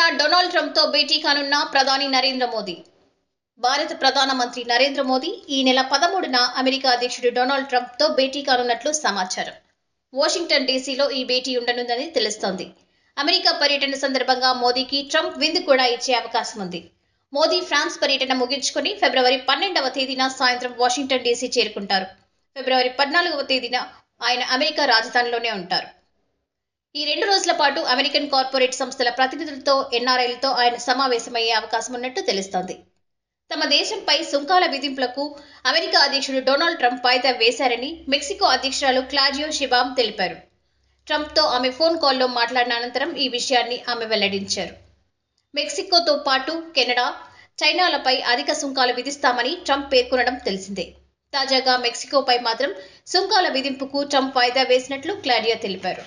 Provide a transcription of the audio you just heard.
Donald ట్రంప్తో భేటీ కానున్న ప్రధాని నరేంద్ర మోదీ. భారత ప్రధానమంత్రి నరేంద్ర మోదీ ఈ నెల పదమూడున అమెరికా అధ్యక్షుడు డొనాల్డ్ ట్రంప్తో భేటీ కానున్నట్లు సమాచారం. వాషింగ్టన్ డీసీలో ఈ భేటీ ఉండనుందని తెలుస్తోంది. అమెరికా పర్యటన సందర్భంగా మోదీకి ట్రంప్ విందు కూడా ఇచ్చే అవకాశం ఉంది. మోదీ ఫ్రాన్స్ పర్యటన ముగించుకొని ఫిబ్రవరి పన్నెండవ తేదీన సాయంత్రం వాషింగ్టన్ డీసీ చేరుకుంటారు. ఫిబ్రవరి పద్నాలుగవ తేదీన ఆయన అమెరికా రాజధానిలోనే ఉంటారు. ఈ రెండు రోజుల పాటు అమెరికన్ కార్పొరేట్ సంస్థల ప్రతినిధులతో ఎన్ఆర్ఐలతో ఆయన సమావేశమయ్యే అవకాశం ఉన్నట్టు తెలుస్తోంది. తమ దేశంపై సుంకాల విధింపులకు అమెరికా అధ్యక్షుడు డొనాల్డ్ ట్రంప్ వాయిదా వేశారని మెక్సికో అధ్యక్షురాలు క్లాజియో షిబామ్ తెలిపారు. ట్రంప్తో ఆమె ఫోన్ కాల్లో మాట్లాడిన అనంతరం ఈ విషయాన్ని ఆమె వెల్లడించారు. మెక్సికోతో పాటు కెనడా చైనాలపై అధిక సుంకాలు విధిస్తామని ట్రంప్ పేర్కొనడం తెలిసిందే. తాజాగా మెక్సికోపై మాత్రం సుంకాల విధింపుకు ట్రంప్ వాయిదా వేసినట్లు క్లాడియా తెలిపారు.